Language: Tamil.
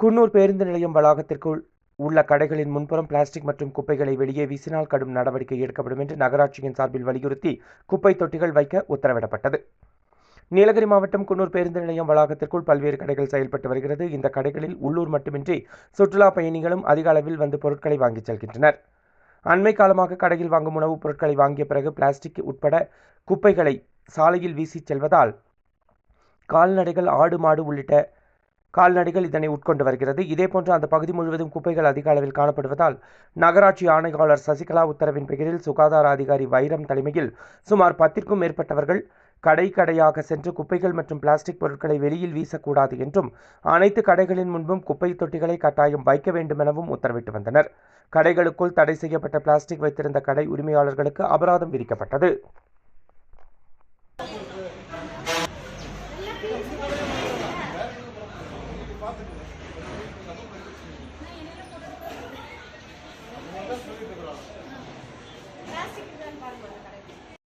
குன்னூர் பேருந்து நிலையம் வளாகத்திற்குள் உள்ள கடைகளின் முன்புறம் பிளாஸ்டிக் மற்றும் குப்பைகளை வெளியே வீசினால் கடும் நடவடிக்கை எடுக்கப்படும் என்று நகராட்சியின் சார்பில் வலியுறுத்தி குப்பை தொட்டிகள் வைக்க உத்தரவிடப்பட்டது. நீலகிரி மாவட்டம் குன்னூர் பேருந்து நிலையம் வளாகத்திற்குள் பல்வேறு கடைகள் செயல்பட்டு வருகிறது. இந்த கடைகளில் உள்ளூர் மட்டுமின்றி சுற்றுலா பயணிகளும் அதிக அளவில் வந்து பொருட்களை வாங்கிச் செல்கின்றனர். அண்மை காலமாக கடையில் வாங்கும் உணவுப் பொருட்களை வாங்கிய பிறகு பிளாஸ்டிக் உட்பட குப்பைகளை சாலையில் வீசிச் செல்வதால் கால்நடைகள் ஆடு மாடு உள்ளிட்ட கால்நடைகள் இதனை உட்கொண்டு வருகிறது. இதேபோன்று அந்த பகுதி முழுவதும் குப்பைகள் அதிக அளவில் காணப்படுவதால் நகராட்சி ஆணையாளர் சசிகலா உத்தரவின் பெயரில் சுகாதார அதிகாரி வைரம் தலைமையில் சுமார் பத்திற்கும் மேற்பட்டவர்கள் கடை கடையாக சென்று குப்பைகள் மற்றும் பிளாஸ்டிக் பொருட்களை வெளியில் வீசக்கூடாது என்றும் அனைத்து கடைகளின் முன்பும் குப்பை தொட்டிகளை கட்டாயம் வைக்க வேண்டும் எனவும் உத்தரவிட்டு வந்தனர். கடைகளுக்குள் தடை செய்யப்பட்ட பிளாஸ்டிக் வைத்திருந்த கடை உரிமையாளர்களுக்கு அபராதம் விதிக்கப்பட்டது. ಪ್ಲಾಸ್ಟಿಕ್ ಇದನ್ನು ಮಾಡ್ಬೋದು